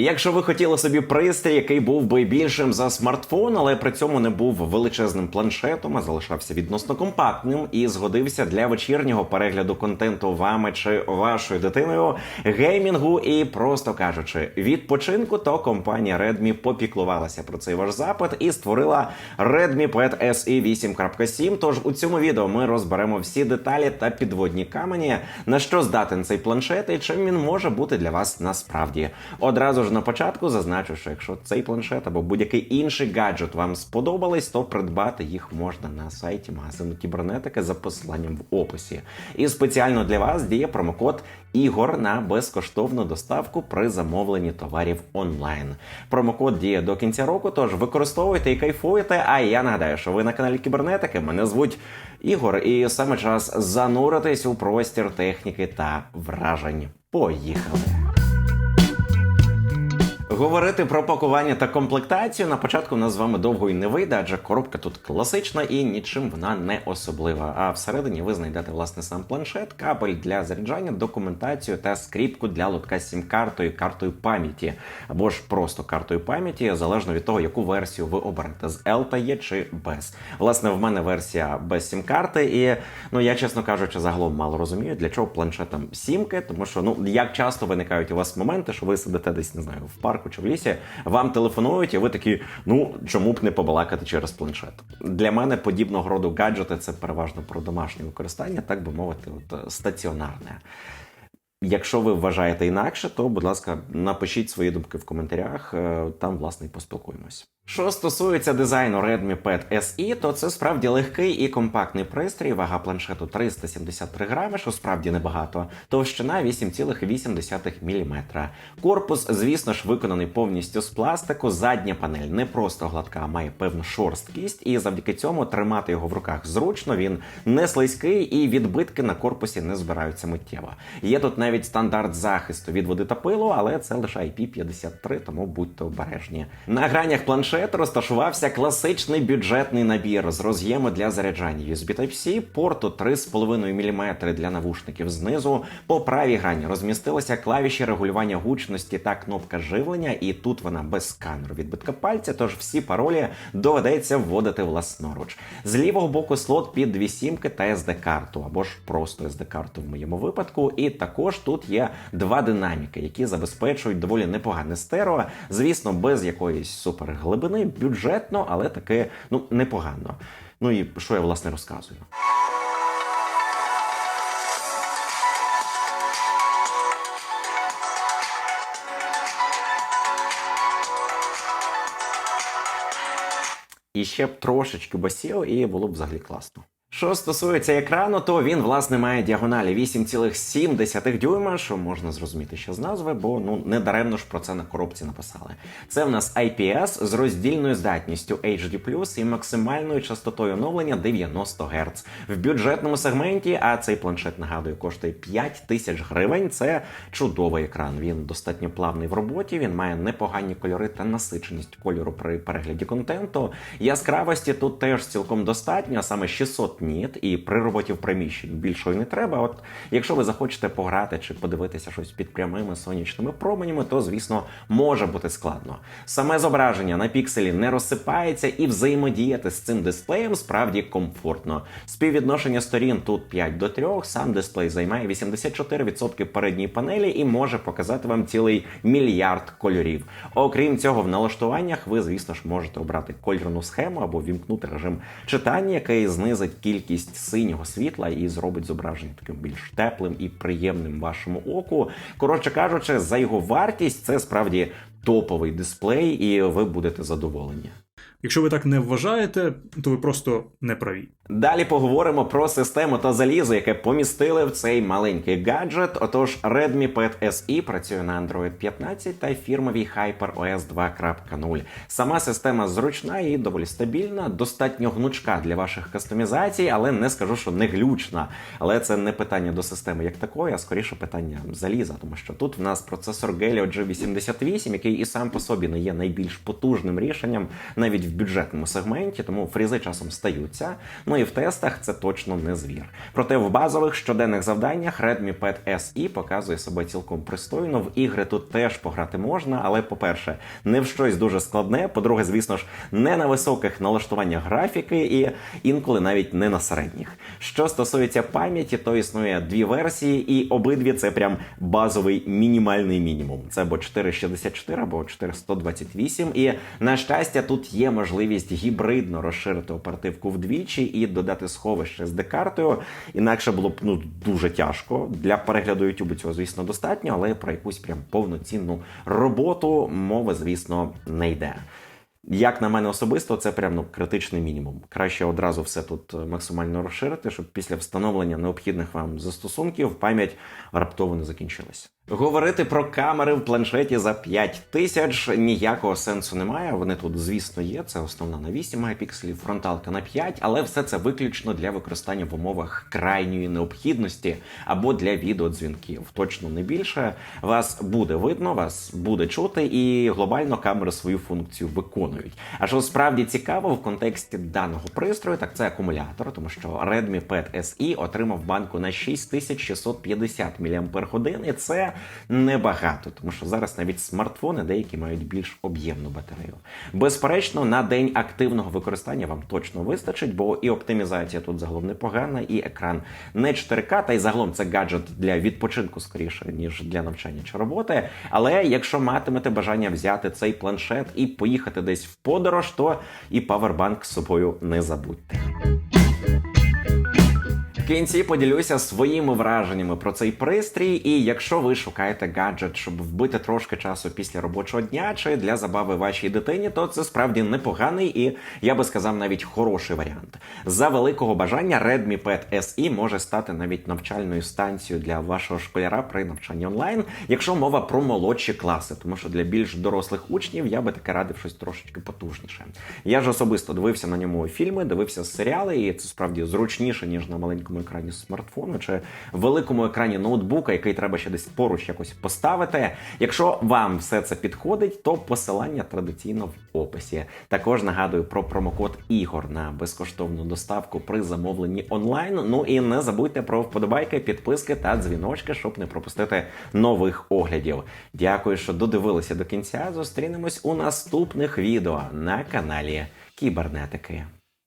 Якщо ви хотіли собі пристрій, який був би більшим за смартфон, але при цьому не був величезним планшетом, а залишався відносно компактним і згодився для вечірнього перегляду контенту вами чи вашою дитиною, геймінгу і просто кажучи, відпочинку, то компанія Redmi попіклувалася про цей ваш запит і створила Redmi Pad SE 8.7. Тож у цьому відео ми розберемо всі деталі та підводні камені, на що здатен цей планшет і чим він може бути для вас насправді. Одразу ж на початку зазначу, що якщо цей планшет або будь-який інший гаджет вам сподобались, то придбати їх можна на сайті магазину кібернетики за посиланням в описі. І спеціально для вас діє промокод ігор на безкоштовну доставку при замовленні товарів онлайн. Промокод діє до кінця року, тож використовуйте і кайфуйте. А я нагадаю, що ви на каналі кібернетики. Мене звуть Ігор, і саме час зануритись у простір техніки та вражень. Поїхали! Говорити про пакування та комплектацію на початку нас з вами довго і не вийде, адже коробка тут класична і нічим вона не особлива. А всередині ви знайдете власне сам планшет, кабель для заряджання, документацію та скріпку для лотка з сім-картою, картою пам'яті або ж просто картою пам'яті, залежно від того, яку версію ви оберете з LTE чи без. Власне, в мене версія без сім-карти, і ну я чесно кажучи, загалом мало розумію, для чого планшетам сімки, тому що ну як часто виникають у вас моменти, що ви сидите десь не знаю в парку чи в лісі, вам телефонують, і ви такі, ну чому б не побалакати через планшет. Для мене подібного роду гаджети це переважно про домашнє використання, так би мовити, от е, стаціонарне. Якщо ви вважаєте інакше, то будь ласка, напишіть свої думки в коментарях. е, Там власне і поспілкуємось. Що стосується дизайну Redmi Pad SE, то це справді легкий і компактний пристрій. Вага планшету 373 грами, що справді небагато. Товщина 8,8 мм. Корпус, звісно ж, виконаний повністю з пластику. Задня панель не просто гладка, а має певну шорсткість, і завдяки цьому тримати його в руках зручно. Він не слизький і відбитки на корпусі не збираються миттєво. Є тут навіть стандарт захисту від води та пилу, але це лише IP53, тому будьте обережні. На гранях планшету розташувався класичний бюджетний набір з роз'єму для заряджання USB Type-C, порту 3,5 мм для навушників знизу. По правій грані розмістилися клавіші регулювання гучності та кнопка живлення, і тут вона без сканеру відбитка пальця, тож всі паролі доведеться вводити власноруч. З лівого боку слот під дві сімки та SD-карту, або ж просто SD-карту в моєму випадку. І також тут є два динаміки, які забезпечують доволі непогане стерео, звісно, без якоїсь суперглибини, бюджетно, але таке ну непогано. Ну і що я власне розказую. І ще б трошечки басів, і було б взагалі класно. Що стосується екрану, то він власне має діагоналі 8,7 дюйма, що можна зрозуміти ще з назви, бо ну не даремно ж про це на коробці написали. Це в нас IPS з роздільною здатністю HD+, і максимальною частотою оновлення 90 Гц. В бюджетному сегменті, а цей планшет нагадую, коштує 5 тисяч гривень. Це чудовий екран. Він достатньо плавний в роботі. Він має непогані кольори та насиченість кольору при перегляді контенту. Яскравості тут теж цілком достатньо, а саме 600 ніт, і при роботі в приміщенні більшої не треба. От якщо ви захочете пограти чи подивитися щось під прямими сонячними променями, то звісно може бути складно. Саме зображення на пікселі не розсипається, і взаємодіяти з цим дисплеєм справді комфортно. Співвідношення сторін тут 5 до 3, сам дисплей займає 84% передньої панелі і може показати вам цілий мільярд кольорів. Окрім цього, в налаштуваннях ви, звісно ж, можете обрати кольорну схему або вімкнути режим читання, який знизить кількість синього світла і зробить зображення таким більш теплим і приємним вашому оку. Коротше кажучи, за його вартість це справді топовий дисплей, і ви будете задоволені. Якщо ви так не вважаєте, то ви просто не праві. Далі поговоримо про систему та залізо, яке помістили в цей маленький гаджет. Отож, Redmi Pad SE працює на Android 15 та фірмовій HyperOS 2.0. Сама система зручна і доволі стабільна, достатньо гнучка для ваших кастомізацій, але не скажу, що не глючна. Але це не питання до системи як такої, а скоріше питання заліза, тому що тут в нас процесор Helio G88, який і сам по собі не є найбільш потужним рішенням, навіть в бюджетному сегменті, тому фрізи часом стаються. Ну і в тестах це точно не звір. Проте в базових щоденних завданнях Redmi Pad SE показує себе цілком пристойно. В ігри тут теж пограти можна, але, по-перше, не в щось дуже складне. По-друге, звісно ж, не на високих налаштуваннях графіки і інколи навіть не на середніх. Що стосується пам'яті, то існує дві версії, і обидві це прям базовий мінімальний мінімум. Це або 464, або 428. І на щастя, тут є можливість гібридно розширити оперативку вдвічі і додати сховище з декартою. Інакше було б ну дуже тяжко. Для перегляду YouTube цього, звісно, достатньо, але про якусь прям повноцінну роботу мови, звісно, не йде. Як на мене особисто, це прям ну, критичний мінімум. Краще одразу все тут е, максимально розширити, щоб після встановлення необхідних вам застосунків пам'ять раптово не закінчилась. Говорити про камери в планшеті за 5 тисяч ніякого сенсу немає. Вони тут, звісно, є. Це основна на 8 мегапікселів, фронталка на 5, але все це виключно для використання в умовах крайньої необхідності або для відеодзвінків. Точно не більше. Вас буде видно, вас буде чути, і глобально камери свою функцію виконують. А що справді цікаво в контексті даного пристрою, так це акумулятор, тому що Redmi Pad SE отримав банку на 6650 мАч, і це небагато, тому що зараз навіть смартфони деякі мають більш об'ємну батарею. Безперечно, на день активного використання вам точно вистачить, бо і оптимізація тут загалом непогана, і екран не 4К, та й загалом це гаджет для відпочинку скоріше, ніж для навчання чи роботи. Але якщо матимете бажання взяти цей планшет і поїхати десь в подорож, то і павербанк з собою не забудьте. Кінці поділюся своїми враженнями про цей пристрій. І якщо ви шукаєте гаджет, щоб вбити трошки часу після робочого дня чи для забави вашій дитині, то це справді непоганий і я би сказав навіть хороший варіант. За великого бажання Redmi Pad SE може стати навіть навчальною станцією для вашого школяра при навчанні онлайн, якщо мова про молодші класи, тому що для більш дорослих учнів я би таки радив щось трошечки потужніше. Я ж особисто дивився на ньому фільми, дивився серіали, і це справді зручніше ніж на маленькому екрані смартфону чи великому екрані ноутбука, який треба ще десь поруч якось поставити. Якщо вам все це підходить, то посилання традиційно в описі. Також нагадую про промокод ігор на безкоштовну доставку при замовленні онлайн. Ну і не забудьте про вподобайки, підписки та дзвіночки, щоб не пропустити нових оглядів. Дякую, що додивилися до кінця. Зустрінемось у наступних відео на каналі Кібернетики.